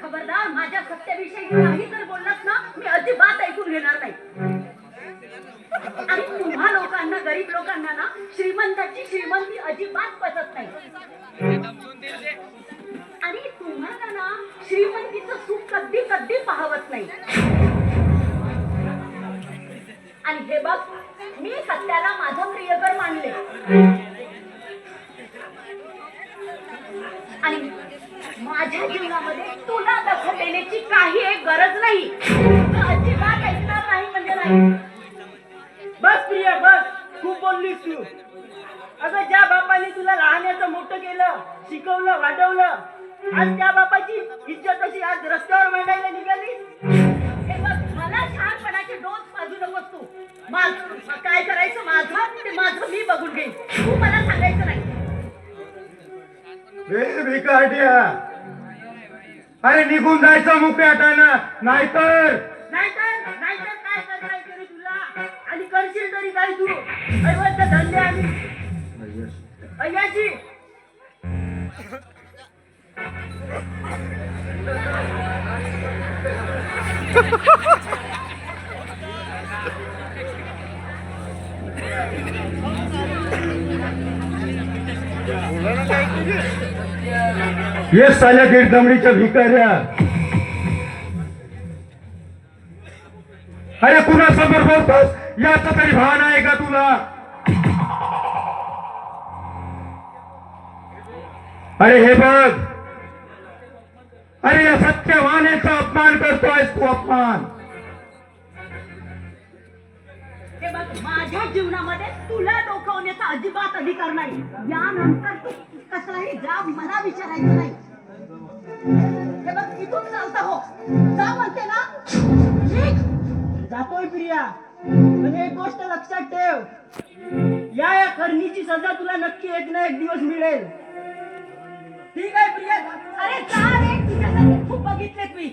खबरदार माझ्या सत्याविषयी काही जर बोललात ना मी अजिबात ऐकून घेणार नाही. आणि तुम्हा लोकांना गरीब लोकांना ना श्रीमंताची श्रीमंती अजिबात पचत नाही. आणि तुम्हाला ना श्रीमंतीचं सुख कधी कधी पाहवत नाही. आणि हे बघ मी सत्याला माझं प्रियकर मानले. आणि माझ्या जीवनामध्ये तुला दखल देण्याची काही एक गरज नाही. अजिबात ऐकणार नाही म्हणजे नाही. बस प्रिया बस. खूप बोललीस तू. अगं ज्या बापाने तुला लहानाचं मोठं केलं शिकवलं वाढवलं आज त्या बापाची इज्जत अशी आज रस्त्यावर मांडायला निघाली? मला शहाणपणाचे डोस पाजू नकोस तू. माझ काय करायचं माझं? ते माझं मी बघून घे ए अरे निघून जायचं मुक्याटानं नाहीतर नाहीतर नाहीतर काय तुला? आणि करशील तरी काय तू? ऐवत धंदे आणि अय्याची. ये साल्या गिरदमडीच्या भिकाऱ्या. अरे कुणासमोर बोलतोस? याचा तरी भान आहे का तुला? अरे हे बघ. अरे या सत्यवानेचा अपमान करतोय तू अपमान. माझ्या जीवनामध्ये तुला डोकावण्याचा अजिबात अधिकार नाही. यानंतर तू कसलाही जाब मला विचारायचं नाही. हे बघ इथून चालता हो. जा म्हणते ना. ठीक जातोय प्रिया. पण एक गोष्ट लक्षात ठेव. या या करणीची सजा तुला नक्की एक ना एक दिवस मिळेल. ठीक आहे प्रिया अरे जा रे तुझ्यासाठी खूप बघितले मी.